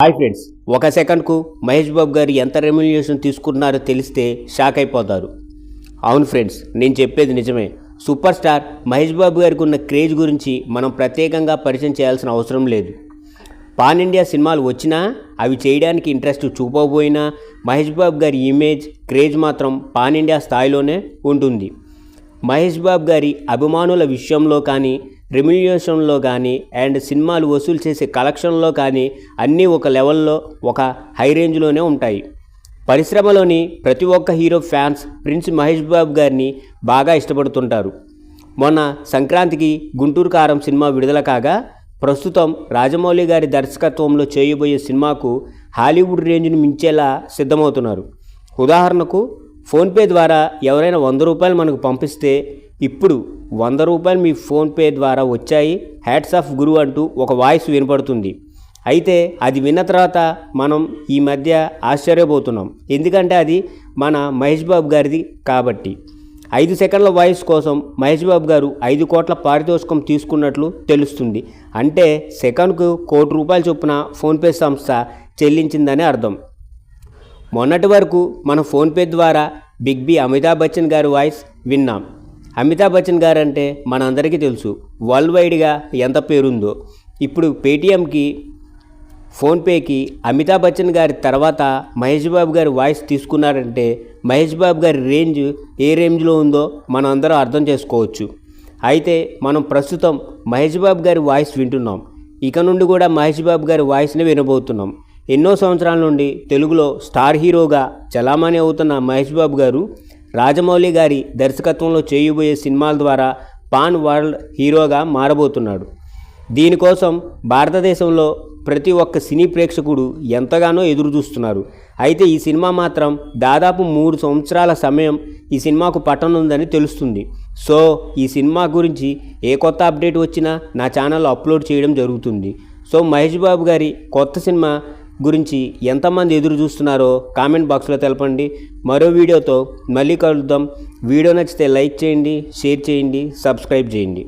Hi friends ఒక సెకండ్కు మహేష్ బాబు గారు ఎంత రెమ్యునేషన్ తీసుకున్నారో తెలిస్తే షాక్ అయిపోతారు. అవును ఫ్రెండ్స్ నేను చెప్పేది నిజమే. సూపర్ స్టార్ మహేష్ బాబు గారికి ఉన్న క్రేజ్ గురించి మనం ప్రత్యేకంగా పరిచయం చేయాల్సిన అవసరం లేదు. పాన్ ఇండియా సినిమాలు వచ్చినా అవి చేయడానికి ఇంట్రెస్ట్ చూపకపోయినా మహేష్ బాబు గారి ఇమేజ్ క్రేజ్ మాత్రం పాన్ ఇండియా స్థాయిలోనే ఉంటుంది. మహేష్ బాబు గారి అభిమానుల విషయంలో కానీ రెమ్యునేషన్లో కానీ అండ్ సినిమాలు వసూలు చేసే కలెక్షన్లో కానీ అన్నీ ఒక లెవెల్లో ఒక హై రేంజ్లోనే ఉంటాయి. పరిశ్రమలోని ప్రతి ఒక్క hero fans prince Mahesh Babu గారిని బాగా ఇష్టపడుతుంటారు. మొన్న సంక్రాంతికి గుంటూరు కారం సినిమా విడుదల కాగా ప్రస్తుతం రాజమౌళి గారి దర్శకత్వంలో చేయబోయే సినిమాకు హాలీవుడ్ రేంజ్ను మించేలా సిద్ధమవుతున్నారు. ఉదాహరణకు ఫోన్పే ద్వారా ఎవరైనా వంద రూపాయలు మనకు పంపిస్తే ఇప్పుడు వంద రూపాయలు మీ ఫోన్పే ద్వారా వచ్చాయి. హ్యాట్స్ ఆఫ్ గురు అంటూ ఒక వాయిస్ వినపడుతుంది. అయితే అది విన్న తర్వాత మనం ఈ మధ్య ఆశ్చర్యపోతున్నాం. ఎందుకంటే అది మన మహేష్ బాబు గారిది కాబట్టి. ఐదు సెకండ్ల వాయిస్ కోసం మహేష్ బాబు గారు ఐదు కోట్ల పారితోషికం తీసుకున్నట్లు తెలుస్తుంది. అంటే సెకండ్కు కోటి రూపాయల చొప్పున ఫోన్పే సంస్థ చెల్లించిందని అర్థం. మొన్నటి వరకు మన ఫోన్పే ద్వారా బిగ్ బి అమితాబ్ బచ్చన్ గారి వాయిస్ విన్నాం. అమితాబ్ బచ్చన్ గారు అంటే మనందరికీ తెలుసు వరల్డ్ వైడ్గా ఎంత పేరుందో. ఇప్పుడు పేటీఎంకి ఫోన్పేకి అమితాబ్ బచ్చన్ గారి తర్వాత మహేష్ బాబు గారి వాయిస్ తీసుకున్నారంటే మహేష్ బాబు గారి రేంజ్ ఏ రేంజ్లో ఉందో మనం అందరం అర్థం చేసుకోవచ్చు. అయితే మనం ప్రస్తుతం మహేష్ బాబు గారి వాయిస్ వింటున్నాం. ఇక నుండి కూడా మహేష్ బాబు గారి వాయిస్ని వినబోతున్నాం. ఎన్నో సంవత్సరాల నుండి తెలుగులో స్టార్ హీరోగా చలామణి అవుతున్న మహేష్ బాబు గారు రాజమౌళి గారి దర్శకత్వంలో చేయబోయే సినిమాల ద్వారా పాన్ వరల్డ్ హీరోగా మారబోతున్నాడు. దీనికోసం భారతదేశంలో ప్రతి ఒక్క సినీ ప్రేక్షకుడు ఎంతగానో ఎదురు చూస్తున్నారు అయితే ఈ సినిమా మాత్రం దాదాపు మూడు సంవత్సరాల సమయం ఈ సినిమాకు పట్టనుందని తెలుస్తుంది. సో ఈ సినిమా గురించి ఏ కొత్త అప్డేట్ వచ్చినా నా ఛానల్లో అప్లోడ్ చేయడం జరుగుతుంది. సో మహేష్ బాబు గారి కొత్త సినిమా గురించి ఎంతమంది ఎదురు చూస్తున్నారో కామెంట్ బాక్స్లో తెలపండి. మరో వీడియోతో మళ్ళీ కలుద్దాం. వీడియో నచ్చితే లైక్ చేయండి షేర్ చేయండి సబ్స్క్రైబ్ చేయండి.